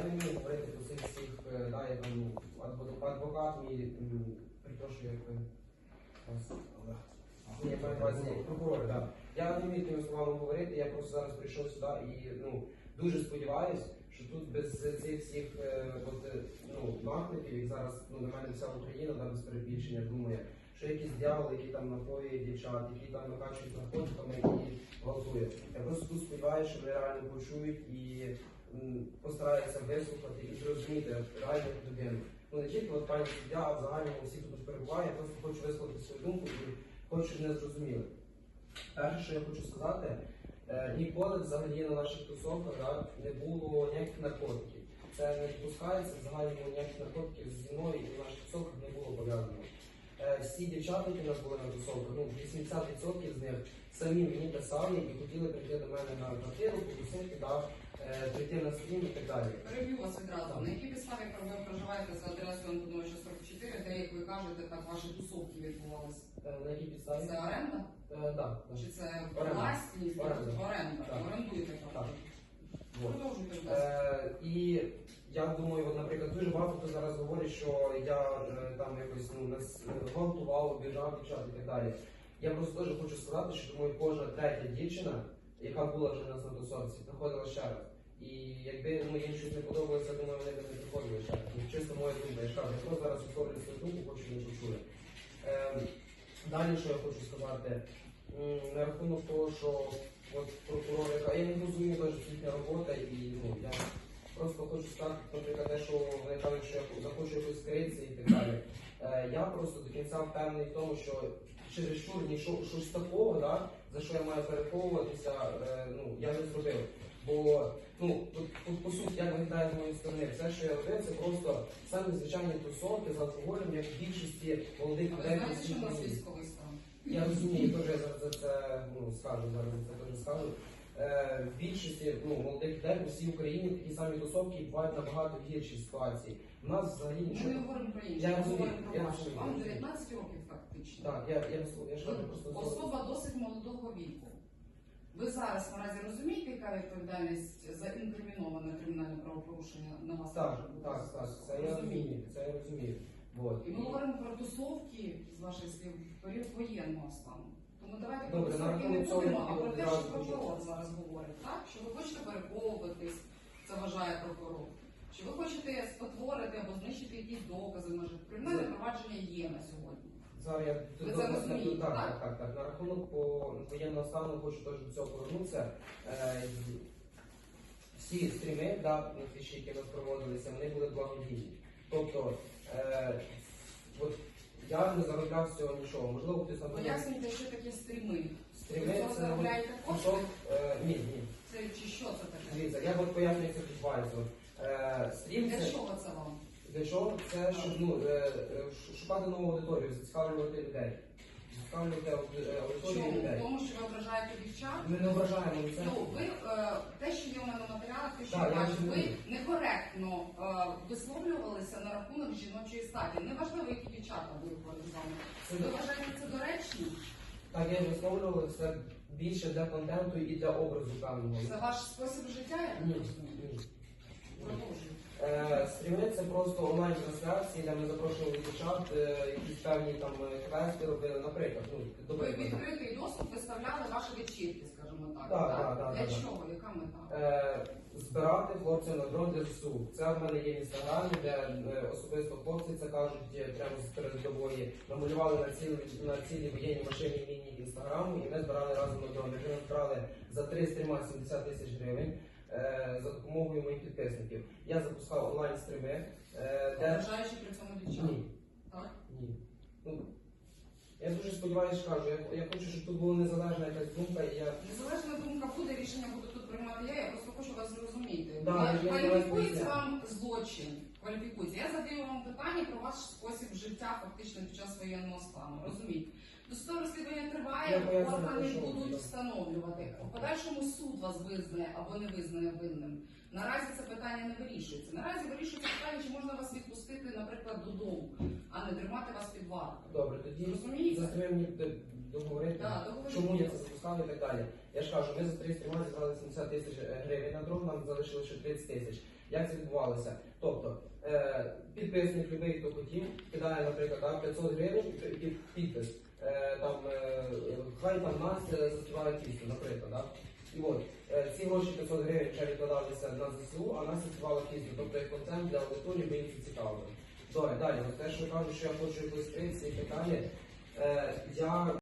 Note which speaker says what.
Speaker 1: я не вмію говорити про цих всіх, е, да, я там ну, адво- адвокат мій, м, перепрошую, як ви Ні, я увазі прокурор, так. Я не вмію тими словами говорити, я просто зараз прийшов сюди і ну, дуже сподіваюся, що тут без цих всіх е, от, е, ну, наклепів, як зараз ну, на мене вся Україна да, без перебільшення думає, що якісь дьяволи, які там напоюють дівчат, які там накачують наркотиками, які гвалтують. Я просто тут сподіваюся, що вони реально почують і м, постараються вислухати і зрозуміти реальну людину. Ну не тільки от пані суддя, а в загальному всі, тут перебуває, я просто хочу висловити свою думку і хочу, щоб не зрозуміли. Перше, що я хочу сказати, е, ніколи взагалі на наших тусовках да, не було ніяких наркотиків. Це не допускається, в загальному ніяких наркотиків зі мною і в наших тусовках не було пов'язано. Е, Всі дівчата, які нас були на тусовках, ну 80% з них самі мені писали і хотіли прийти до мене на квартиру, потусити, да, е, на стрім і так далі.
Speaker 2: Переб'ю вас відразу. На якій підставі ви проживаєте за адресою Антоновича 44, де, як ви кажете, так ваші тусовки відбувалися?
Speaker 1: Е, На якій підставі?
Speaker 2: Це оренда?
Speaker 1: Е, да, да.
Speaker 2: Чи це
Speaker 1: Оренда.
Speaker 2: власність?
Speaker 1: Оренда.
Speaker 2: Оренда.
Speaker 1: Так.
Speaker 2: Орендуєте
Speaker 1: Так. Вот.
Speaker 2: Продовжуйте, будь ласка.
Speaker 1: Е, і я думаю, от, наприклад, дуже багато хто зараз говорить, що я е, там якось ну, нас е, гвалтував, обіжав дівчат і так далі. Я просто теж хочу сказати, що думаю, кожна третя дівчина, яка була вже нас на тусовці, приходила ще раз. І якби ну, їм щось не подобалося, думаю, вони не приходили ще. Ну, чисто моя думка. Я ж кажу, просто зараз висловлюю свою думку, хочу не почули. Е, далі, що я хочу сказати, М, на рахунок того, що от прокурор, яка я не розумію це їхня робота, і ну я просто хочу сказати, наприклад, те, що вони кажуть, що я захочу якось скритися і так далі. Е, я просто до кінця впевнений в тому, що через шур що- щось такого, да, за що я маю переховуватися, е, ну я не зробив. Бо ну по, по, по суті, як виглядає з моєї сторони, все, що я робив, це просто самі звичайні тусовки з алкоголем, як в більшості молодих людей.
Speaker 2: знаєте, що у нас військовий стан?
Speaker 1: Я розумію, теж я за, це ну, скажу, зараз це теж скажу. Е, в більшості ну, молодих людей по всій Україні такі самі тусовки бувають набагато гірші ситуації. У нас взагалі
Speaker 2: Ми
Speaker 1: нічого.
Speaker 2: не говоримо про інше,
Speaker 1: Я
Speaker 2: ми
Speaker 1: розумію,
Speaker 2: говоримо
Speaker 1: я
Speaker 2: ваше.
Speaker 1: розумію, я
Speaker 2: Вам
Speaker 1: розумію.
Speaker 2: 19 років фактично.
Speaker 1: Так, я, я, я, ж
Speaker 2: Ви
Speaker 1: кажу просто
Speaker 2: Особа досить молодого віку. Ви зараз наразі розумієте, яка відповідальність за інкриміноване кримінальне правопорушення на вас?
Speaker 1: Так, так, так, це я розумію, це я розумію. Вот.
Speaker 2: І ми говоримо про тусовки, з ваших слів, в період воєнного стану. Тому давайте про
Speaker 1: Добре,
Speaker 2: тусовки не будемо, а про те,
Speaker 1: одразу
Speaker 2: що
Speaker 1: хочу.
Speaker 2: прокурор зараз говорить, так? Що ви хочете переховуватись, це вважає прокурор. Чи ви хочете спотворити або знищити якісь докази? Може, кримінальне провадження є на сьогодні.
Speaker 1: Зараз я
Speaker 2: Ви це розумієте,
Speaker 1: так,
Speaker 2: так?
Speaker 1: так, так, так. На рахунок по воєнного стану хочу теж до цього повернутися. Е, всі стріми, да, на які нас проводилися, вони були благодійні. Тобто, е, от я не заробляв з цього нічого. Можливо, хтось там
Speaker 2: Пояснюйте, що таке стріми.
Speaker 1: стріми
Speaker 2: Ви
Speaker 1: це
Speaker 2: заробляєте кошти?
Speaker 1: кусок. Е, ні, ні.
Speaker 2: Це чи що це таке?
Speaker 1: Дивіться, я от пояснюю це підвайзу. Е, стрім
Speaker 2: Для
Speaker 1: це
Speaker 2: чого це?
Speaker 1: Для чого? Це щоб ну, е, е, шукати нову аудиторію, зацікавлювати людей. Зацікавлювати ауди- е, аудиторію
Speaker 2: Чому?
Speaker 1: людей.
Speaker 2: Тому що ви ображаєте дівчат?
Speaker 1: Ми не ображаємо це.
Speaker 2: Ну, ви е, те, що є у мене на матеріалах, те, що
Speaker 1: Так,
Speaker 2: я
Speaker 1: я
Speaker 2: бачу, ви
Speaker 1: розумію.
Speaker 2: некоректно е, висловлювалися на рахунок жіночої статі. Неважливо, які дівчата були поруч з вами.
Speaker 1: Це,
Speaker 2: Ви вважаєте це доречно?
Speaker 1: так я висловлював це більше для контенту і для образу певного.
Speaker 2: Це ваш спосіб життя?
Speaker 1: Ні, ні.
Speaker 2: Продовжуйте.
Speaker 1: Е, Стріми це просто онлайн трансляції, де ми запрошували дівчат, е, якісь певні там е, квести робили, наприклад. Ну,
Speaker 2: Ви відкритий доступ виставляли ваші вечірки, скажімо так.
Speaker 1: Так, так, так,
Speaker 2: Для
Speaker 1: так, так.
Speaker 2: чого? Яка мета?
Speaker 1: Збирати хлопців на дрон для ЗСУ. Це в мене є в інстаграмі, де особисто хлопці це кажуть прямо з передової. Намалювали на цілі на цілі воєнні машині міні інстаграму, і ми збирали разом на дрон. Ми збирали за три стріма 70 тисяч гривень. Е, За допомогою моїх підписників. Я запускав онлайн стріми, е, де
Speaker 2: Ображаючи при цьому дівчат.
Speaker 1: ні,
Speaker 2: Так?
Speaker 1: ні. Ну, я дуже сподіваюся, кажу, я, я хочу, щоб тут була незалежна якась думка, і я
Speaker 2: Незалежна думка буде, рішення буду тут приймати я, я просто хочу вас зрозуміти.
Speaker 1: Да,
Speaker 2: Кваліфікується вам злочин. Кваліфікується. Я задаю вам питання про ваш спосіб життя фактично під час воєнного стану. Розумієте? Досудове розслідування
Speaker 1: Я
Speaker 2: триває,
Speaker 1: поясню,
Speaker 2: органи будуть встановлювати. У подальшому суд вас визнає або не визнає винним. Наразі це питання не вирішується. Наразі вирішується питання, чи можна вас відпустити, наприклад, додому, а не тримати вас під вартою.
Speaker 1: добре, тоді
Speaker 2: Розумієте?
Speaker 1: застави договорити.
Speaker 2: Да.
Speaker 1: Чому я це запускав і так далі. Я ж кажу, ми за три стріма зібрали 70 тисяч гривень на дрон, нам залишилося ще 30 тисяч. Як це відбувалося? Тобто е, підписник любий, хто хотів, кидає, наприклад, да, 500 гривень під- під підпис. Е, там, е, хай там Настя заспіває пісню, наприклад. Да? І от ці гроші 500 гривень вже відкладалися на ЗСУ, а Настя співала пісню. Тобто як контент для аудиторії мені це цікаво. Добре, далі, те, що кажуть, що я хочу якось ці питання. Я